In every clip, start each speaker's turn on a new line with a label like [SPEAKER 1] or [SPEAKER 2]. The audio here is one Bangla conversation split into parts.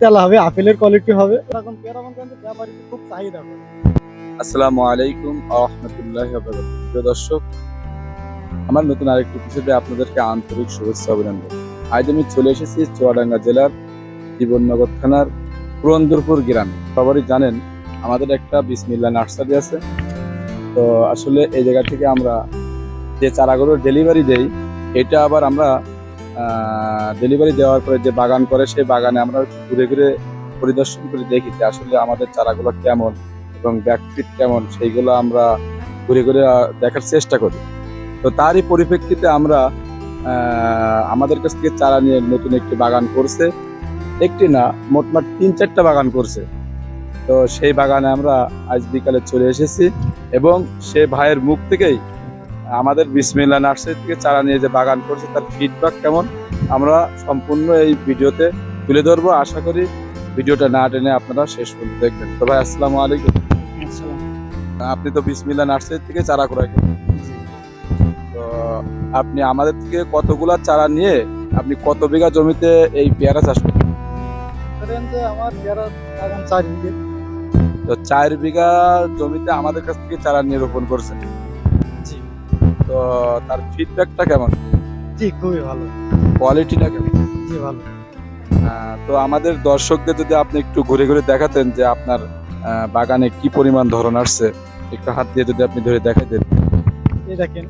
[SPEAKER 1] তেলা হবে আপেলের কোয়ালিটি হবে।
[SPEAKER 2] আমার নতুন আরেকটি এপিসোডে আপনাদেরকে আন্তরিক শুভেচ্ছা অভিনন্দন। আজ আমি চলে এসেছি চুয়াডাঙ্গা জেলার জীবননগর থানার পুরন্দরপুর গ্রামে। সবারই জানেন, আমাদের একটা বিসমিল্লা নার্সারি আছে। তো আসলে এই জায়গা থেকে আমরা যে চারাগুলোর ডেলিভারি দেই, এটা আবার আমরা ডেলিভারি দেওয়ার পরে যে বাগান করে, সেই বাগানে আমরা ঘুরে ঘুরে পরিদর্শন করে দেখি যে আসলে আমাদের চারাগুলো কেমন এবং ব্যাকফিট কেমন, সেইগুলো আমরা ঘুরে ঘুরে দেখার চেষ্টা করি। তো তারই পরিপ্রেক্ষিতে আমরা আমাদের কাছ থেকে চারা নিয়ে নতুন একটি বাগান করছে। একটি না, মোটমাট তিন চারটা বাগান করছে। তো সেই বাগানে আমরা আজ বিকালে চলে এসেছি এবং সে ভাইয়ের মুখ থেকেই আমাদের বিসমিল্লা নার্সারি থেকে চারা নিয়ে যে বাগান করছে তার ফিডব্যাক কেমন? আমরা সম্পূর্ণ এই ভিডিওতে তুলে ধরবো। আশা করি ভিডিওটা না টেনে আপনারা শেষ পর্যন্ত দেখবেন। তো ভাই আসসালামু আলাইকুম। আপনি তো বিসমিল্লা নার্সারি থেকে চারা ক্রয় করেন। তো আপনি আমাদের থেকে কতগুলা চারা নিয়ে আপনি কত বিঘা জমিতে এই পেয়ারা চাষ করেন?
[SPEAKER 1] আমার পেয়ারা বাগান চার বিঘে।
[SPEAKER 2] তো চার বিঘা জমিতে আমাদের কাছ থেকে চারা নিয়ে রোপণ করছেন। তো তার ফিডব্যাকটা কেমন?
[SPEAKER 1] জি খুবই ভালো।
[SPEAKER 2] কোয়ালিটিটা কেমন?
[SPEAKER 1] জি ভালো।
[SPEAKER 2] তো আমাদের দর্শকদের যদি আপনি একটু ঘুরে ঘুরে দেখাতেন যে আপনার বাগানে কি পরিমাণ ধরন আসছে একটু হাত দিয়ে যদি আপনি ধরে দেখাতেন।
[SPEAKER 1] এই দেখেন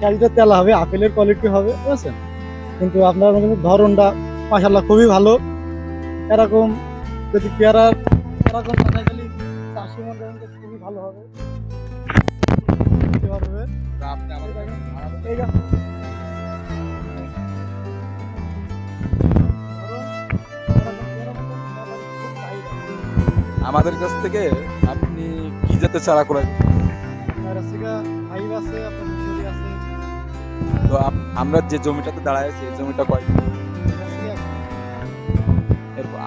[SPEAKER 1] ক্যারিটা তেলা হবে আপেলের কোয়ালিটি হবে বুঝেছেন কিন্তু আপনার ধরনটা মাসাল্লাহ খুবই ভালো। এরকম যদি পেয়ারা এরকম খুবই ভালো হবে।
[SPEAKER 2] আমাদের
[SPEAKER 1] এই
[SPEAKER 2] কাছ থেকে আপনি কি জাতের চারা করেন? তো আমরা যে জমিটাতে দাঁড়ায় এই জমিটা কয়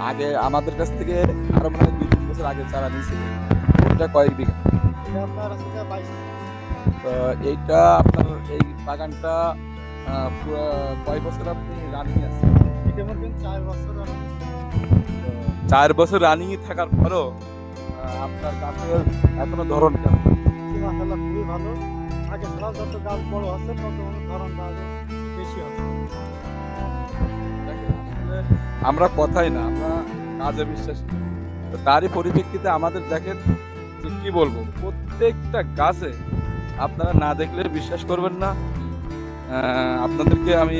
[SPEAKER 2] আগে আমাদের কাছ থেকে আরও মানে বছর আগে চারা নিয়েছিল ওটা কয়েক বিঘা? তো এইটা আপনার এই বাগানটা আহ, পুরো কয় বছর আপনি রানিং আছে
[SPEAKER 1] এটা করেন চার বছর
[SPEAKER 2] রানিং থাকার পরও আপনার গাছের এখনও ধরন কেমন?
[SPEAKER 1] জি খুবই ভালো। আগে ছাড়াও যত গাছ বড় আছে তত মনে ধরনটা বেশি হবে।
[SPEAKER 2] আমরা কথাই না আমরা কাজে বিশ্বাসী। তারই পরিপ্রেক্ষিতে আমাদের দেখেন যে কি বলব, প্রত্যেকটা গাছে আপনারা না দেখলে বিশ্বাস করবেন না। আপনাদেরকে আমি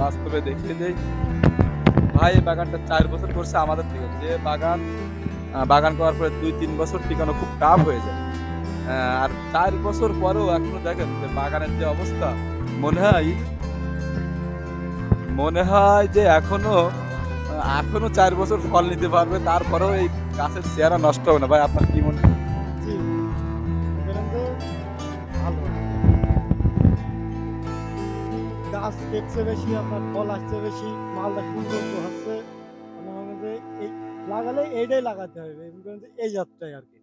[SPEAKER 2] বাস্তবে দেখিয়ে দেই। ভাই, এই বাগানটা চার বছর করছে আমাদের থেকে। যে বাগান বাগান করার পরে দুই, তিন বছর টিকানো খুব টাফ হয়ে যায়। আর চার বছর পরেও এখনও দেখেন যে বাগানের যে অবস্থা, মনে হয় মনে হয় যে এখনও এখনও চার বছর ফল নিতে পারবে তারপরেও এই গাছের চেহারা নষ্ট হবে না। ভাই আপনার কি মনে হয়?
[SPEAKER 1] গাছ দেখছে বেশি আপনার ফল আসছে বেশি মালটা সুন্দর তো হচ্ছে। মানে মনে হয় যে এই লাগালে এইটাই লাগাতে হবে এই যাত্রায় আর কি।